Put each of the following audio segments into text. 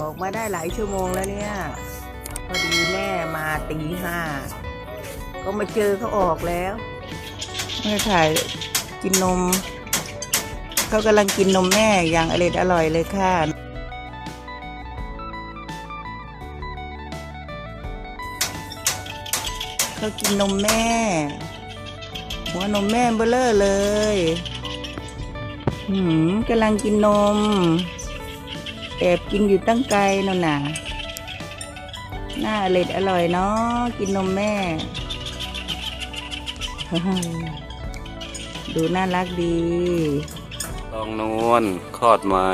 ออกมาได้หลายชั่วโมงแล้วเนี่ย พอดีแม่มาตีห้า ก็มาเจอเขาออกแล้วแม่ถ่ายกินนม เขากำลังกินนมแม่อย่างอร่อยอร่อยเลยค่ะเขากินนมแม่ หัวนมแม่เบลอร์เลย หืมกำลังกินนม แอบกินอยู่ตั้งไกลนนน่ะน่าอร่อยอร่อยเนาะกินนมแม่ ดูน่ารักดีตองนวลคลอดใหม่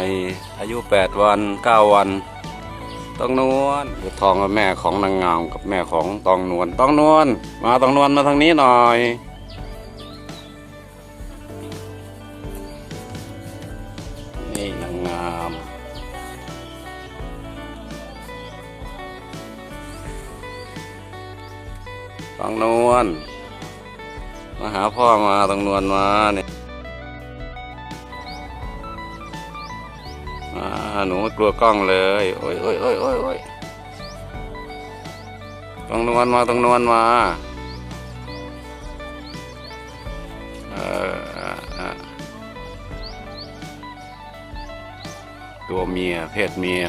อายุ 8 วัน 9 วันตองนวลดูทองกับแม่ของนางงามกับแม่ของตองนวลตองนวลมาตองนวลมาทางนี้หน่อยนี่นางงาม ตองนวลมาหาพ่อมาตองนวลมาเนี่ยอ่าหนูไม่กลัวกล้องเลย โอ้ยโอ้ยโอ้ยโอ้ยโอ้ยต้องนวลมาต้องนวลมาเออตัวเมียเพศเมีย